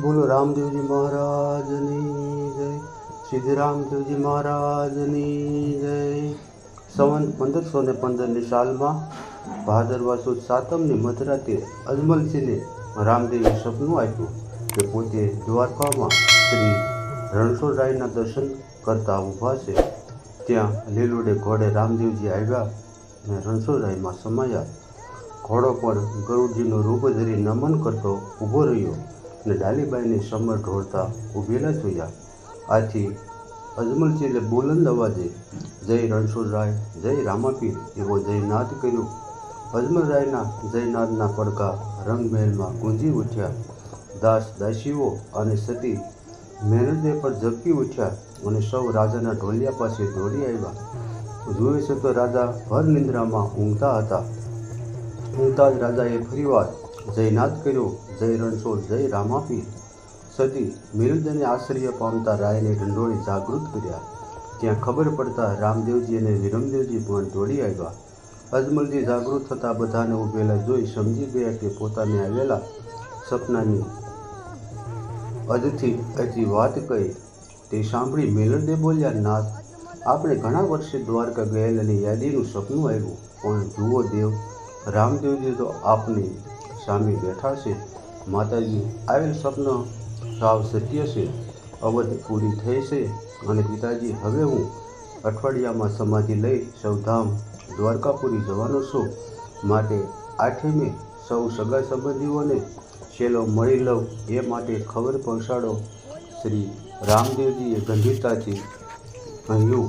બોલો રામદેવજી મહારાજની જય. સિદ્ધિ રામદેવજી મહારાજની જય. સંવંત પંદરસો ને પંદરની સાલમાં ભાદરવા સુદ સાતમની મધરાતે અજમલસિંહને રામદેવે સપનું આપ્યું કે પોતે દ્વારકામાં શ્રી રણછોડરાયના દર્શન કરતા ઊભા છે. ત્યાં લીલુડે ઘોડે રામદેવજી આવ્યા અને રણછોડરાયમાં સમાયા. ઘોડો પણ ગરુડજીનું રૂપ ધરી નમન કરતો ઊભો રહ્યો. અને ડાલીબાઈને સમર ઢોળતા ઊભેલા જોયા. આથી અજમલજીએ બુલંદ અવાજે, જય રણછોડરાય, જય રામાપીર, એવો જયનાદ કર્યો. અજમલરાયના જયનાદના પડકા રંગમહેલમાં ગુંજી ઉઠ્યા. દાસ, દાસીઓ અને સતી મહેનતે પર ઝબકી ઉઠ્યા અને સૌ રાજાના ઢોલિયા પાસે દોડી આવ્યા. જુએ છે તો રાજા ભર નિંદ્રામાં ઊંઘતા હતા. ઊંઘતા જ રાજાએ ફરીવાર જયનાદ કર્યો જય રણછોડ જય રામાપીર સતી મિરુદને આશ્રય પામતા રાયને ઢંઢોળી જાગૃત કર્યા. ત્યાં ખબર પડતા રામદેવજી અને વિરમદેવજી પણ દોડી આવ્યા. અજમલજી જાગૃત થતાં બધાને ઉભેલા જોઈ સમજી ગયા કે પોતાને આવેલા સપનાની અજથી હજી વાત કહી. તે સાંભળી મેલડે બોલ્યા, નાથ, આપણે ઘણા વર્ષે દ્વારકા ગયેલાની યાદીનું સપનું આવ્યું. પણ જુઓ દેવ, રામદેવજી તો આપની સામે બેઠા છે. માતાજી, આવેલ સ્વપ્ન સાવ સત્ય છે. અવધ પૂરી થઈ છે અને પિતાજી, હવે હું અઠવાડિયામાં સમાધિ લઈ સૌધામ દ્વારકાપુરી જવાનો છું. માટે આઠમે સૌ સગા સંબંધીઓને છેલ્લો મળી લઉં એ માટે ખબર પહોંચાડો. શ્રી રામદેવજીએ ગંભીરતાથી કહ્યું,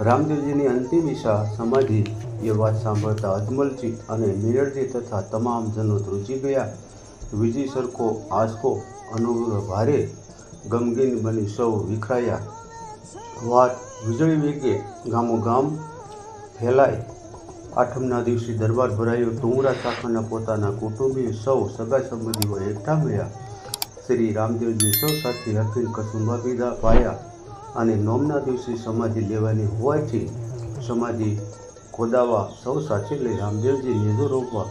રામદેવજીની અંતિમ ઈચ્છા સમાધિ એ વાત સાંભળતા અજમલજી અને મિરરજી તથા તમામ જનો ધ્રુજી ગયા. વિજય સરખો આંચકો અનુગ્રહ ભારે ગમગીન બની સૌ વિખરાયા. વાત વીજળી વેગે ગામો ગામ ફેલાય. આઠમના દિવસે દરબાર ભરાયો. ટુંગરા શાખાના પોતાના કુટુંબી સૌ સગા સંબંધીઓ એકઠા મળ્યા શ્રી રામદેવજી સૌ સાથે અખિલ કસુંબા પીધા પાયા. અને નોમના દિવસે સમાધિ લેવાની હોવાથી સમાધિ ખોદાવા, સૌ સાથે લઈ રામદેવજી નેજો રોપવા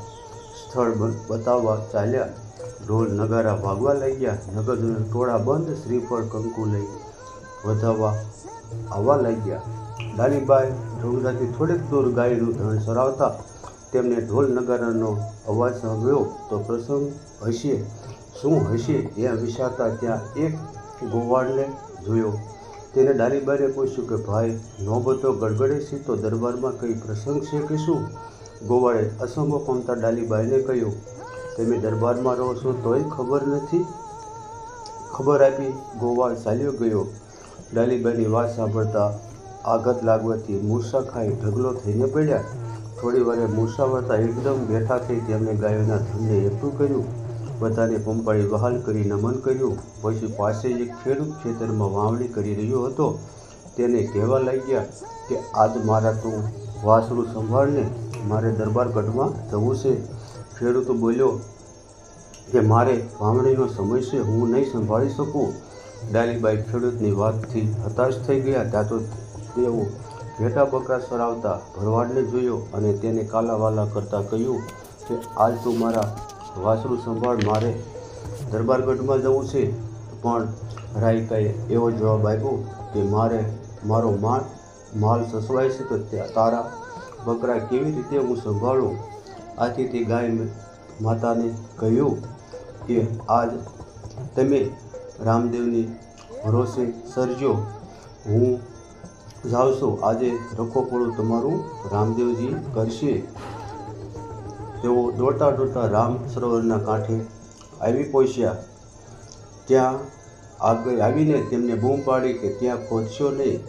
સ્થળ બતાવવા ચાલ્યા. ઢોલ નગારા ભાગવા લાગ્યા નગરજનો ટોળા બંધ, શ્રીફળ, કંકુ લઈ વધાવવા આવવા લાગ્યા. ડાલીબાઈ ઢોંગરાથી થોડેક દૂર ગાયનું ધણ સરાવતા તેમને ઢોલ નગારાનો અવાજ સાંભળ્યો તો પ્રસંગ હશે શું હશે ત્યાં વિશાતા ત્યાં એક ગોવાળને જોયો. તેને ડાલીબાઈને પૂછ્યું કે, ભાઈ નોબતો ગડગડે છે, તો દરબારમાં કંઈ પ્રસંગ છે કે શું? ગોવાળે અસંભવ પમતા ડાલીબાઈને કહ્યું, તમે દરબારમાં રહો છો તોય ખબર નથી? ખબર આપી ગોવાળ ચાલ્યો ગયો. ડાલીબાઈની વાત સાંભળતા આઘાત લાગવાથી મૂસા ખાઈ ઢગલો થઈને પડ્યા. થોડી વારે મૂસા વળતા એકદમ બેઠા થઈ તેમણે ગાયોના ધનને એકઠું કર્યું. બધાને પંપાળી વહાલ કરી નમન કર્યું. પછી પાસે એક ખેડૂત ખેતરમાં વાવણી કરી રહ્યો હતો. તેને કહેવા લાગ્યા કે, આજ મારા તું વાસણું સંભાળને, મારે દરબાર ગઢમાં જવું છે. ખેડૂત બોલ્યો કે મારે વાવણીનો સમય છે, હું નહીં સંભાળી શકું. ડાલીબાઈ ખેડૂતની વાતથી હતાશ થઈ ગયા. ત્યાં તો તેઓ ઘેટા બકરા સરાવતા ભરવાડને જોયો અને તેને કાલાવાલા કરતાં કહ્યું કે, આજ તું મારા વાસરું સંભાળ મારે દરબારગઢમાં જવું છે, પણ રાયકાએ એવો જવાબ આપ્યો કે મારે મારો માલ માલ સસવાય છે તો તારા બકરા કેવી રીતે હું સંભાળું? આથી તે ગાય માતાને કહ્યું કે આજ તમે રામદેવની ભરોસે સર્જો, હું જાઉં છું આજે રખોપોળું તમારું રામદેવજી કરશે. તેઓ દોડતા દોડતા રામ સરોવરના કાંઠે આવી પહોંચ્યા. ત્યાં આગળ આવીને તેમને બૂમ પાડી કે ત્યાં પહોંચશો નહીં.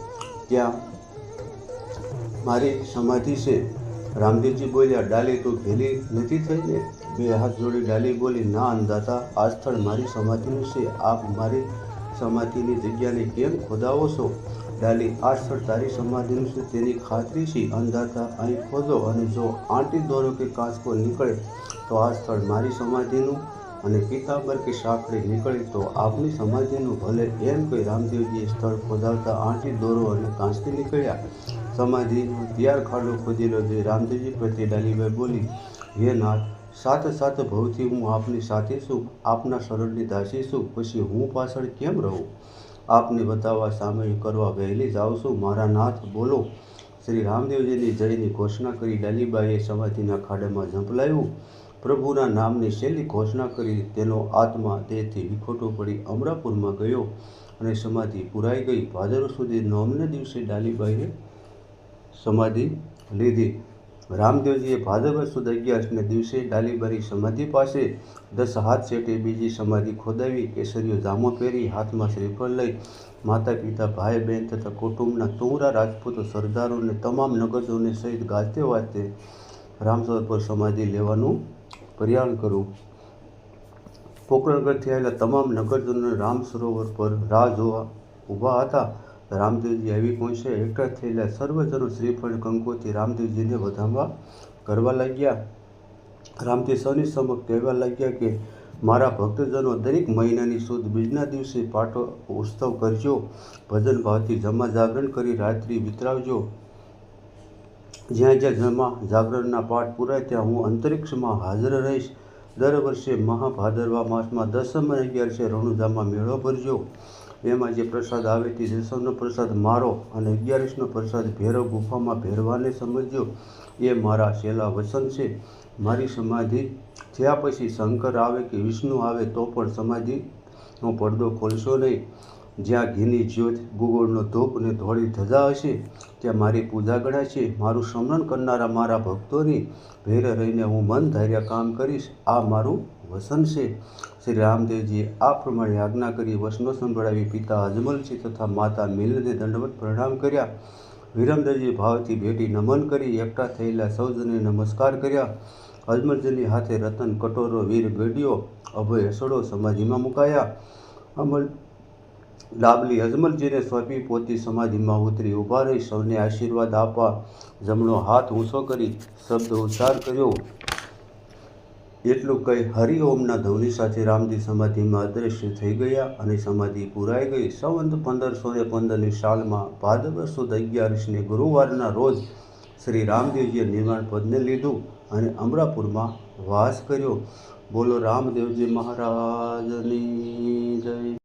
ત્યાં મારી સમાધિ છે. રામદેવજી બોલ્યા, ડાલી, તું ભેલી નથી થઈ ને બે હાથ જોડી ડાલી બોલી, ના અંદાતા આ સ્થળ મારી સમાધિનું છે. આપ મારી સમાધિની જગ્યાને કેમ ખોદાવો છો? ડાલી આ સ્થળ તારી સમાધિનું છે તેની ખાતરી છે અંધાતા અહીં ખોદો અને જો આંટી દોરો કે કાચકો નીકળે તો આ સ્થળ મારી સમાધિનું અને પિતાંબર કે સાંકળી નીકળે તો આપની સમાધિનું. ભલે એમ કોઈ રામદેવજીએ સ્થળ ખોદાવતા આંટી દોરો અને કાંસથી નીકળ્યા. સમાધિનો ત્યાર ખાડો ખોદેલો જે રામદેવજી પ્રત્યે ડાલીબાઈ બોલી, હે નાથ સાથે સાથે ભવથી હું આપની સાથે છું. આપના શરણની દાસી છું. પછી હું પાછળ કેમ રહું? આપને બતાવવા સામે કરવા વહેલી જાઉં છું. મારા નાથ, બોલો. શ્રી રામદેવજીની જયની ઘોષણા કરી ડાલીબાઈએ સમાધિના ખાડામાં ઝંપલાવ્યું. પ્રભુના નામની છેલ્લી ઘોષણા કરી તેનો આત્મા દેહથી વિખોટો પડી અમરાપુરમાં ગયો અને સમાધિ પુરાઈ ગઈ. ભાદર સુધી નોમને દિવસે ડાલીબાઈએ સમાધિ લીધી. રામદેવજીએ ભાદરવા સુદ અગિયારસને દિવસે ડાલીબારી સમાધિ પાસે દસ હાથ શેઠે બીજી સમાધિ ખોદાવી કેસરીઓ જામો પહેરી હાથમાં શ્રીફળ લઈ માતા પિતા, ભાઈ બહેન તથા કુટુંબના તુંરા રાજપૂતો સરદારોને તમામ નગરજોને સહિત ગાજતે વાજતે રામસર પર સમાધિ લેવાનું પ્રયાણ કર્યું. પોકરણગઢથી આવેલા તમામ નગરજનો રામ સરોવર પર રાહ જોવા ઊભા હતા. રામદેવજી આવી પહોંચ્યા એકઠા થયેલા સર્વજનો શ્રીફળ કંકોથી રામદેવજીને વધામવા કરવા લાગ્યા. રામજી સૌની સમક્ષ કહેવા લાગ્યા કે, મારા ભક્તજનો દરેક મહિનાની સુદ બીજના દિવસે પાટો ઉત્સવ કરજો, ભજન ભાવથી જમા જાગરણ કરી રાત્રિ વિતરાવજો. જ્યાં જ્યાં જમા જાગરણના પાઠ પૂરાય, ત્યાં હું અંતરિક્ષમાં હાજર રહીશ. દર વર્ષે મહાભાદરવા માસમાં દસમ અને અગિયારસે રણુજામાં મેળો ભરજો. એમાં જે પ્રસાદ આવે તે દસમનો પ્રસાદ મારો અને અગિયારસનો પ્રસાદ ભેરવ ગુફામાં ભેરવાને સમજ્યો. એ મારા છેલ્લા વસન છે. મારી સમાધિ થયા પછી શંકર આવે કે વિષ્ણુ આવે તો પણ સમાધિનો પડદો ખોલશો નહીં. જ્યાં ઘીની જ્યોત ગુગળનો ધૂપ અને ધોળી ધજા હશે, ત્યાં મારી પૂજા ગણાશે મારું સ્મરણ કરનારા મારા ભક્તોની ભેરે રહીને હું મન ધાર્યા કામ કરીશ. આ મારું વસન શ્રી રામદેવજીએ આ પ્રમાણે આજ્ઞા કરી વસનો સંભળાવી પિતા અજમલજી તથા માતા મિલને દંડવત પ્રણામ કર્યા. વિરમદેવજી ભાવથી ભેટી નમન કરી એકઠા થયેલા સૌજને નમસ્કાર કર્યા. અજમલજીની હાથે રતન, કટોરો, વીર ગઢિયો અભય અસડો સમાધિમાં મુકાયા. અમલ ડાબલી અજમલજીને સોંપી પોતી સમાધિમાં ઉતરી ઊભા રહી સૌને આશીર્વાદ આપવા જમણો હાથ ઊંચો કરી શબ્દ ઉચ્ચાર કર્યો. એટલું કહી હરિઓમના ધ્વનિ સાથે રામજી સમાધિમાં અદૃશ્ય થઈ ગયા અને સમાધિ પુરાઈ ગઈ. સંવંત પંદરસો ને પંદરની સાલમાં ભાદરવા સુદ અગિયારસને ગુરુવારના રોજ શ્રી રામદેવજીએ નિર્માણ પદને લીધું અને અમરાપુરમાં વાસ કર્યો. બોલો રામદેવજી મહારાજની જય.